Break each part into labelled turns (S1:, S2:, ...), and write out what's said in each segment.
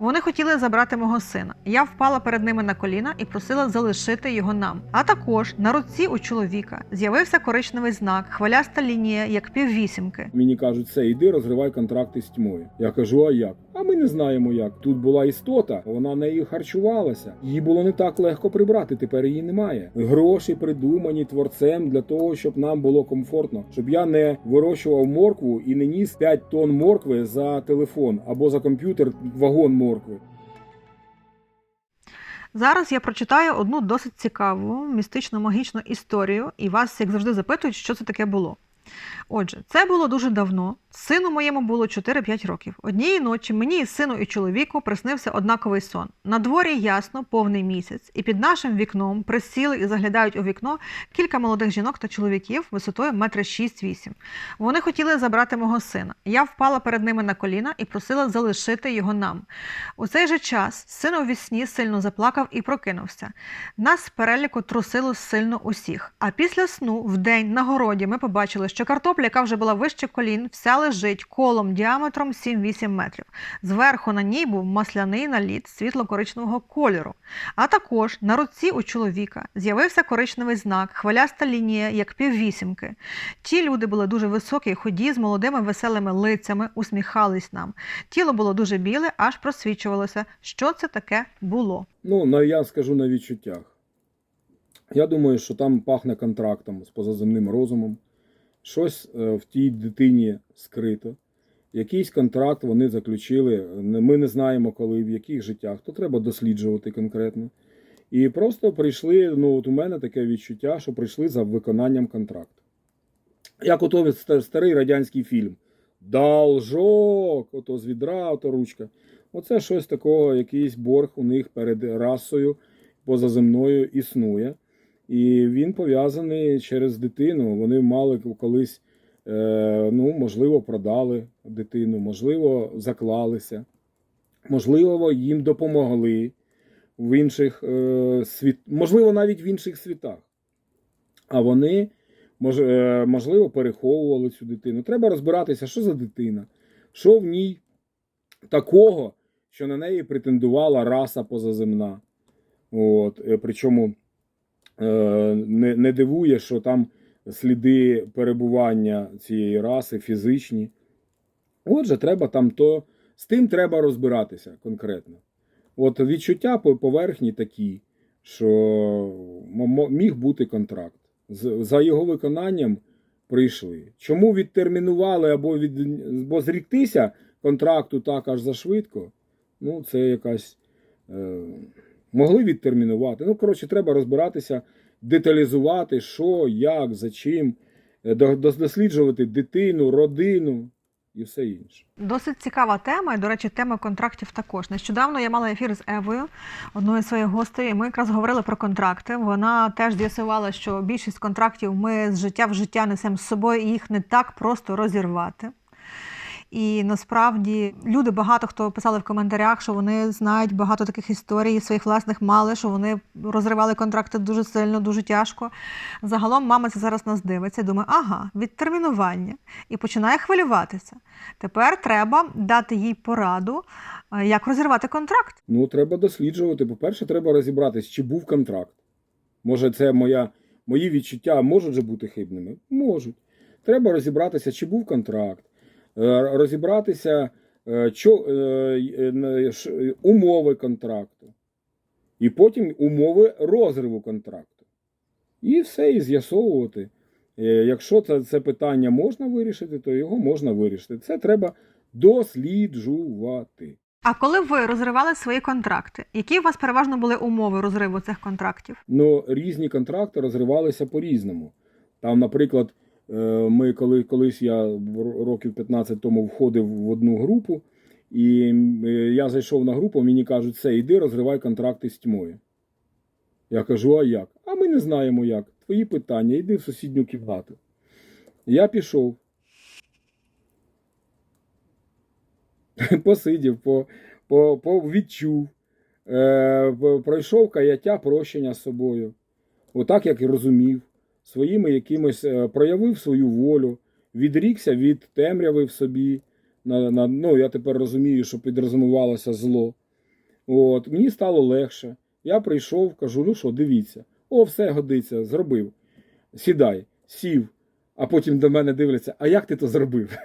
S1: Вони хотіли забрати мого сина. Я впала перед ними на коліна і просила залишити його нам. А також на руці у чоловіка з'явився коричневий знак, хвиляста лінія, як піввісімки.
S2: Мені кажуть, це йди, розривай контракти з тьмою. Я кажу, а як? А ми не знаємо як. Тут була істота, вона нею харчувалася. Її було не так легко прибрати. Тепер її немає. Гроші придумані творцем для того, щоб нам було комфортно, щоб я не вирощував моркву і не ніс 5 тонн моркви за телефон або за комп'ютер вагон моркви.
S1: Зараз я прочитаю одну досить цікаву містично-магічну історію, і вас, як завжди, запитують, що це таке було. Отже, це було дуже давно. Сину моєму було 4-5 років. Однієї ночі мені сину і чоловіку приснився однаковий сон. На дворі ясно, повний місяць, і під нашим вікном присіли і заглядають у вікно кілька молодих жінок та чоловіків висотою метри 6-8. Вони хотіли забрати мого сина. Я впала перед ними на коліна і просила залишити його нам. У цей же час син у вісні сильно заплакав і прокинувся. Нас переліку трусило сильно усіх. А після сну, вдень на городі, ми побачили, що картопля, яка вже була вище колін, вся лежить колом діаметром 7-8 метрів. Зверху на ній був масляний наліт світло-коричневого кольору. А також на руці у чоловіка з'явився коричневий знак, хвиляста лінія, як піввісімки. Ті люди були дуже високі, ході з молодими веселими лицями, усміхались нам. Тіло було дуже біле, аж просвічувалося, що це таке було.
S2: Ну, я скажу на відчуттях. Я думаю, що там пахне контрактом з позаземним розумом. Щось е, в тій дитині скрито. Якийсь контракт вони заключили. Ми не знаємо, коли, в яких життях. То треба досліджувати конкретно. І просто прийшли. Ну, от у мене таке відчуття, що прийшли за виконанням контракту. Як ото старий радянський фільм. Должок, ото з відра, ото ручка. Оце щось такого, якийсь борг у них перед расою позаземною існує. І він пов'язаний через дитину. Вони мали колись, е, ну, можливо, продали дитину, можливо, заклалися, можливо, їм допомогли в інших е, світ, можливо, навіть в інших світах. А вони, е, можливо, переховували цю дитину. Треба розбиратися, що за дитина, що в ній такого, що на неї претендувала раса позаземна. От, причому не, не дивує, що там сліди перебування цієї раси фізичні. Отже, треба там то. З тим треба розбиратися конкретно. От відчуття по поверхні такі, що міг бути контракт. За його виконанням прийшли. Чому відтермінували або від бо зріктися контракту так аж за швидко? Ну, це якась. Е, могли відтермінувати. Ну, коротше, треба розбиратися, деталізувати, що, як, за чим, е, до- дос- досліджувати дитину, родину і все інше.
S1: Досить цікава тема, і, до речі, тема контрактів також. Нещодавно я мала ефір з Евою, одною з своїх гостей, ми якраз говорили про контракти. Вона теж з'ясувала, що більшість контрактів ми з життя в життя несемо з собою, і їх не так просто розірвати. І насправді люди багато хто писали в коментарях, що вони знають багато таких історій своїх власних мали, що вони розривали контракти дуже сильно, дуже тяжко. Загалом мама це зараз нас дивиться думає, ага, відтермінування. І починає хвилюватися. Тепер треба дати їй пораду, е, як розірвати контракт.
S2: Ну, треба досліджувати. По-перше, треба розібратись, чи був контракт. Може, це моя, мої відчуття можуть же бути хибними? Можуть. Треба розібратися, чи був контракт, розібратися е, що, е, е, умови контракту, і потім умови розриву контракту. І все, і з'ясовувати. Якщо це, це питання можна вирішити, то його можна вирішити. Це треба досліджувати.
S1: А коли ви розривали свої контракти, які у вас переважно були умови розриву цих контрактів?
S2: Ну, різні контракти розривалися по-різному. Там, наприклад, ми коли колись я років 15 тому входив в одну групу, і е, я зайшов на групу, мені кажуть, все, йди розривай контракти з тьмою. Я кажу, а як? А ми не знаємо як. Твої питання, йди в сусідню кімнату. Я пішов. Посидів, по, по, по відчув. Е, пройшов каяття прощення з собою. Отак, як і розумів, своїми якимось е, проявив свою волю, відрікся від темряви в собі. На, на, ну, я тепер розумію, що підрозумувалося зло. От, мені стало легше. Я прийшов, кажу, ну що, дивіться, о, все годиться, зробив. Сідай, сів, а потім до мене дивляться, а як ти то зробив?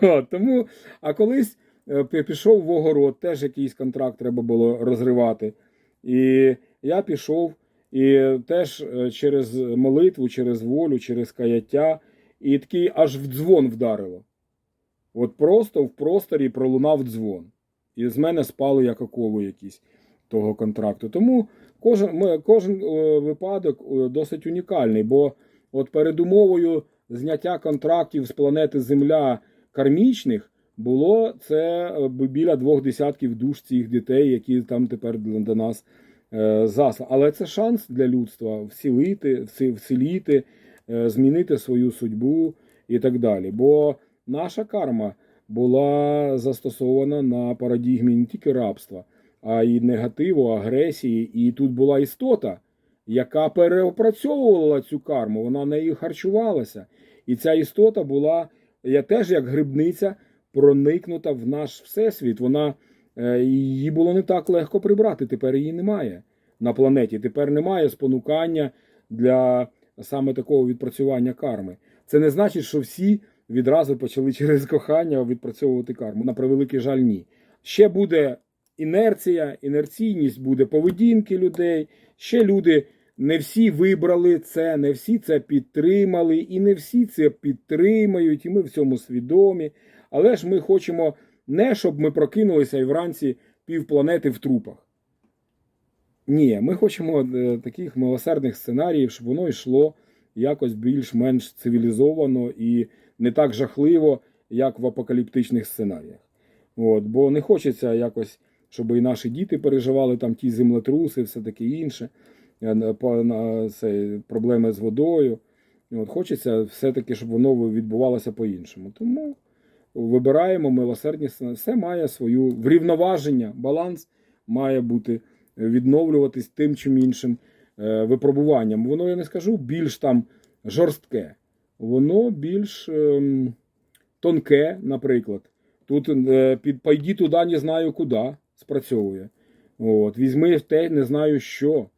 S2: Тому, а колись е, пішов в огород, теж якийсь контракт треба було розривати. І я пішов і теж е, через молитву, через волю, через каяття, і такий аж в дзвон вдарило. От просто в просторі пролунав дзвон. І з мене спали як окови якісь того контракту. Тому кожен, кожен е, випадок е, досить унікальний, бо от передумовою зняття контрактів з планети Земля кармічних було це біля двох десятків душ цих дітей, які там тепер до нас е, заслані. Але це шанс для людства всілити, всі- вціліти, е, змінити свою судьбу і так далі. Бо наша карма була застосована на парадігмі не тільки рабства, а й негативу, агресії. І тут була істота, яка переопрацьовувала цю карму, вона нею харчувалася. І ця істота була я теж як грибниця проникнута в наш всесвіт. Вона її було не так легко прибрати. Тепер її немає на планеті. Тепер немає спонукання для саме такого відпрацювання карми. Це не значить, що всі відразу почали через кохання відпрацьовувати карму. На превеликий жаль, ні. Ще буде інерція, інерційність буде поведінки людей. Ще люди не всі вибрали це, не всі це підтримали, і не всі це підтримають, і ми в цьому свідомі. Але ж ми хочемо не щоб ми прокинулися і вранці півпланети в трупах. Ні, ми хочемо е, таких милосердних сценаріїв, щоб воно йшло якось більш-менш цивілізовано і не так жахливо, як в апокаліптичних сценаріях. От, бо не хочеться якось, щоб і наші діти переживали там ті землетруси, все таке інше, е, це, проблеми з водою. От, хочеться все-таки, щоб воно відбувалося по-іншому. Тому вибираємо милосердні сценарії. Все має свою врівноваження, баланс має бути відновлюватись тим чи іншим е, випробуванням. Воно, я не скажу, більш там жорстке, воно більш ем, тонке, наприклад. Тут е, під пайді туди не знаю куди спрацьовує. От, візьми те, не знаю що.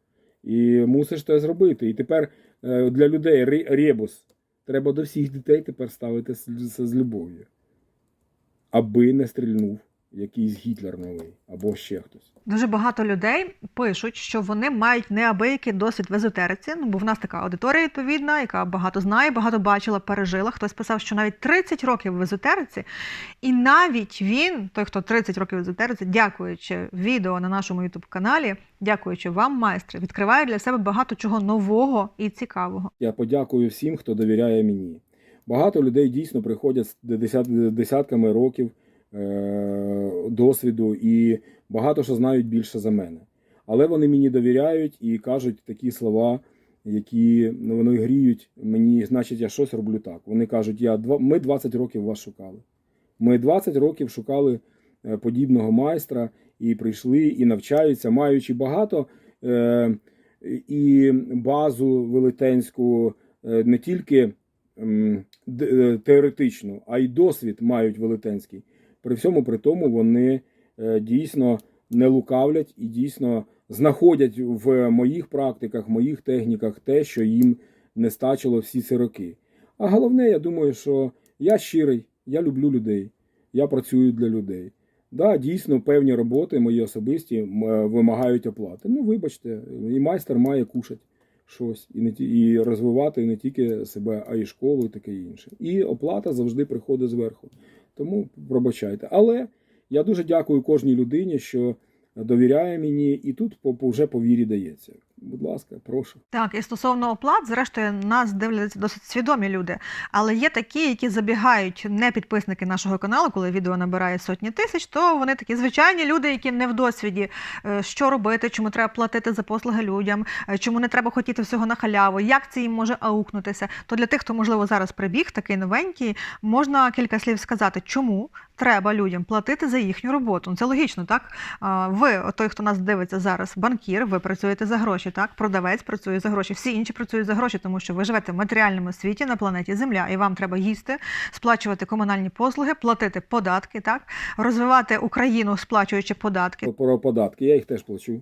S2: І мусиш те зробити. І тепер е, для людей ребус. Треба до всіх дітей тепер ставити з, з, з любов'ю. Аби не стрільнув якийсь Гітлер новий або ще хтось.
S1: Дуже багато людей пишуть, що вони мають неабиякий досвід в езотериці. Ну, бо в нас така аудиторія відповідна, яка багато знає, багато бачила, пережила. Хтось писав, що навіть 30 років в езотериці, і навіть він, той, хто 30 років в езотериці, дякуючи відео на нашому youtube каналі, дякуючи вам, майстри, відкриває для себе багато чого нового і цікавого.
S2: Я подякую всім, хто довіряє мені. Багато людей дійсно приходять з десятками років е- досвіду і багато що знають більше за мене. Але вони мені довіряють і кажуть такі слова, які ну, вони гріють мені, значить, я щось роблю так. Вони кажуть, я, ми 20 років вас шукали. Ми 20 років шукали е, подібного майстра і прийшли, і навчаються, маючи багато е, і базу велетенську не тільки теоретичну, а й досвід мають велетенський. При всьому при тому вони е, дійсно не лукавлять і дійсно знаходять в моїх практиках, моїх техніках те, що їм не стачило всі ці роки. А головне, я думаю, що я щирий, я люблю людей, я працюю для людей. Да, дійсно, певні роботи мої особисті е, вимагають оплати. Ну, вибачте, і майстер має кушати щось, і не ті, і розвивати не тільки себе, а й школу, і таке інше. І оплата завжди приходить зверху. Тому пробачайте. Але я дуже дякую кожній людині, що довіряє мені, і тут вже по вірі дається. Будь ласка, прошу.
S1: Так, і стосовно оплат, зрештою, нас дивляться досить свідомі люди. Але є такі, які забігають не підписники нашого каналу, коли відео набирає сотні тисяч, то вони такі звичайні люди, які не в досвіді, е, що робити, чому треба платити за послуги людям, е, чому не треба хотіти всього на халяву, як це їм може аукнутися. То для тих, хто можливо зараз прибіг, такий новенький, можна кілька слів сказати, чому треба людям платити за їхню роботу. Ну, це логічно, так? Ви, той, хто нас дивиться зараз, банкір, ви працюєте за гроші. Гроші. Так, продавець працює за гроші, всі інші працюють за гроші, тому що ви живете в матеріальному світі на планеті Земля, і вам треба їсти, сплачувати комунальні послуги, платити податки, так, розвивати Україну, сплачуючи податки.
S2: про податки, я їх теж плачу.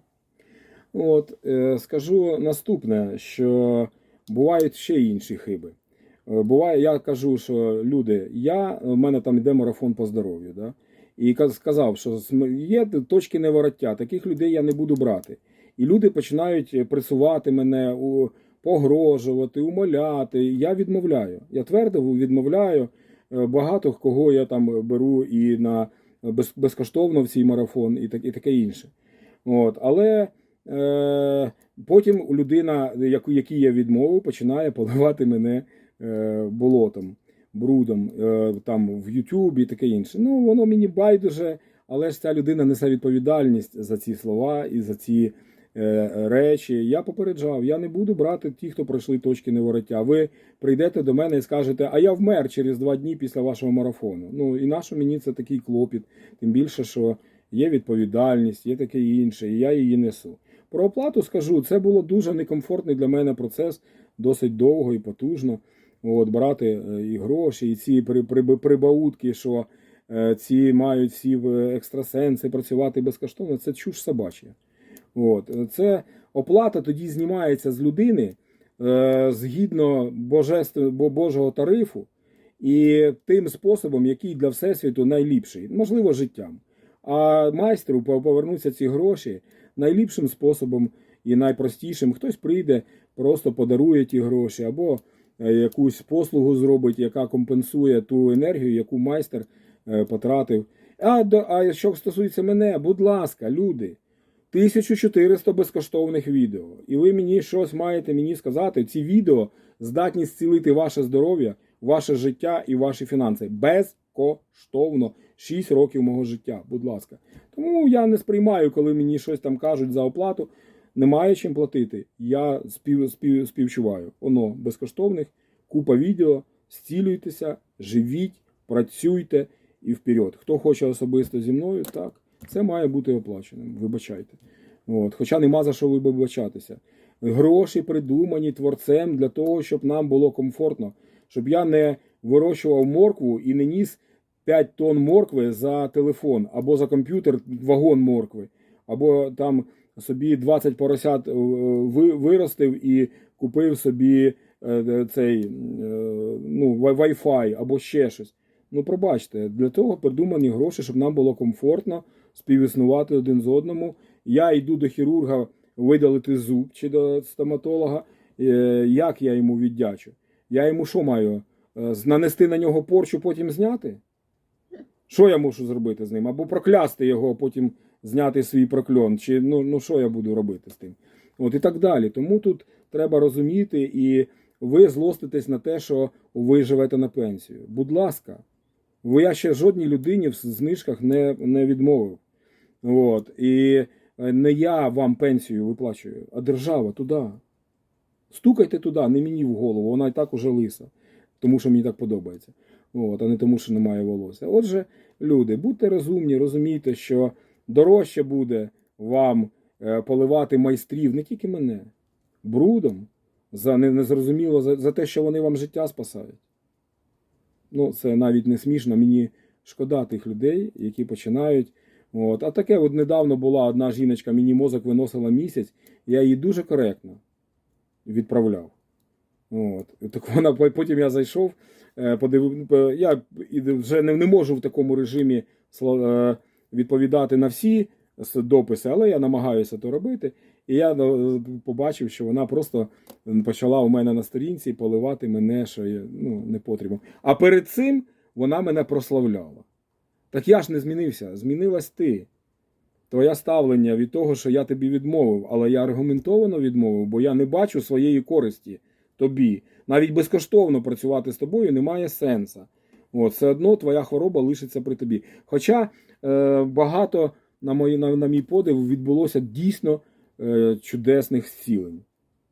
S2: От, е, скажу наступне, що бувають ще інші хиби. Е, Буває, я кажу, що люди, я, у мене там йде марафон по здоров'ю. Да? І сказав, що є точки невороття, таких людей я не буду брати. І люди починають пресувати мене, погрожувати, умоляти. Я відмовляю. Я твердо відмовляю. Е, Багато кого я там беру і на безкоштовно в цей марафон, і, так, і таке інше. От, але е, потім людина, яку, якій я відмовив, починає поливати мене е, болотом, брудом е, там в Ютубі і таке інше. Ну, воно мені байдуже, але ж ця людина несе відповідальність за ці слова і за ці е, речі. Я попереджав, я не буду брати ті, хто пройшли точки невороття. Ви прийдете до мене і скажете, а я вмер через два дні після вашого марафону. Ну і нащо мені це такий клопіт? Тим більше, що є відповідальність, є таке інше, і я її несу. Про оплату скажу, це було дуже некомфортний для мене процес, досить довго і потужно. От, брати е, і гроші, і ці при- при- прибаутки, що е, ці мають всі е, екстрасенси працювати безкоштовно, це чуш собача. От, це оплата тоді знімається з людини е, згідно божеств, Божого тарифу і тим способом, який для Всесвіту найліпший, можливо, життям. А майстру повернуться ці гроші найліпшим способом і найпростішим. Хтось прийде, просто подарує ті гроші, або е, якусь послугу зробить, яка компенсує ту енергію, яку майстер е, потратив. А, а що стосується мене, будь ласка, люди. 1400 безкоштовних відео. І ви мені щось маєте мені сказати. Ці відео здатні зцілити ваше здоров'я, ваше життя і ваші фінанси. Безкоштовно. 6 років мого життя, будь ласка. Тому я не сприймаю, коли мені щось там кажуть за оплату. Немає чим платити. Я спів, спів, співчуваю. Воно безкоштовних, купа відео, зцілюйтеся, живіть, працюйте і вперед. Хто хоче особисто зі мною, так, це має бути оплаченим. Вибачайте. От. Хоча нема за що вибачатися. Гроші придумані творцем для того, щоб нам було комфортно, щоб я не вирощував моркву і не ніс 5 тонн моркви за телефон, або за комп'ютер вагон моркви, або там собі 20 поросят е, виростив і купив собі е, цей е, ну, Wi-Fi або ще щось. Ну, пробачте, для того придумані гроші, щоб нам було комфортно співіснувати один з одному. Я йду до хірурга видалити зуб чи до стоматолога. Е, Як я йому віддячу? Я йому що маю? Е, Нанести на нього порчу, потім зняти? Що я мушу зробити з ним? Або проклясти його, а потім зняти свій прокльон? Чи ну, ну що я буду робити з тим? От і так далі. Тому тут треба розуміти, і ви злоститесь на те, що ви живете на пенсію. Будь ласка, бо я ще жодній людині в знижках не, не відмовив. От. І е, не я вам пенсію виплачую, а держава туди. Стукайте туди, не мені в голову, вона і так уже лиса, тому що мені так подобається. От, а не тому, що немає волосся. Отже, люди, будьте розумні, розумійте, що дорожче буде вам е, поливати майстрів, не тільки мене, брудом, за незрозуміло за, за те, що вони вам життя спасають. Ну, це навіть не смішно. Мені шкода тих людей, які починають. От. А таке от недавно була одна жіночка, мені мозок виносила місяць, я її дуже коректно відправляв. От. Так вона потім я зайшов, е, подивив, е, я вже не, не можу в такому режимі е, відповідати на всі дописи, але я намагаюся то робити. І я е, побачив, що вона просто почала у мене на сторінці поливати мене, що я, ну, не потрібно. А перед цим вона мене прославляла. Так я ж не змінився, змінилась ти. Твоє ставлення від того, що я тобі відмовив, але я аргументовано відмовив, бо я не бачу своєї користі тобі. Навіть безкоштовно працювати з тобою немає сенсу. От, все одно твоя хвороба лишиться при тобі. Хоча е, багато, на, мої, на, на мій подив, відбулося дійсно чудесних зцілень.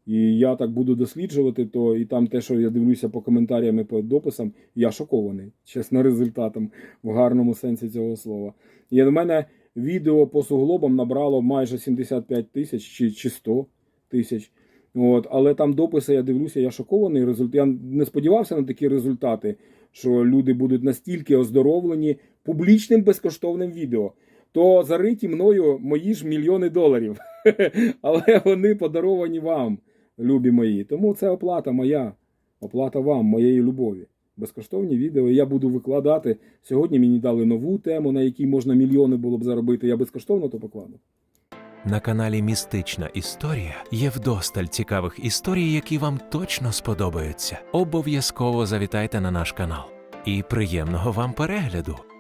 S2: І я так буду досліджувати, то і там те, що я дивлюся по коментарям і по дописам, я шокований, чесно, результатом в гарному сенсі цього слова. І в мене відео по суглобам набрало майже 75 тисяч чи, чи 100 тисяч. От, але там дописи, я дивлюся, я шокований. Результат. Я не сподівався на такі результати, що люди будуть настільки оздоровлені публічним безкоштовним відео. То зариті мною мої ж мільйони доларів. Але вони подаровані вам, любі мої. Тому це оплата моя, оплата вам, моєї любові. Безкоштовні відео я буду викладати. Сьогодні мені дали нову тему, на якій можна мільйони було б заробити. Я безкоштовно то покладу.
S3: На каналі Містична Історія є вдосталь цікавих історій, які вам точно сподобаються. Обов'язково завітайте на наш канал. І приємного вам перегляду!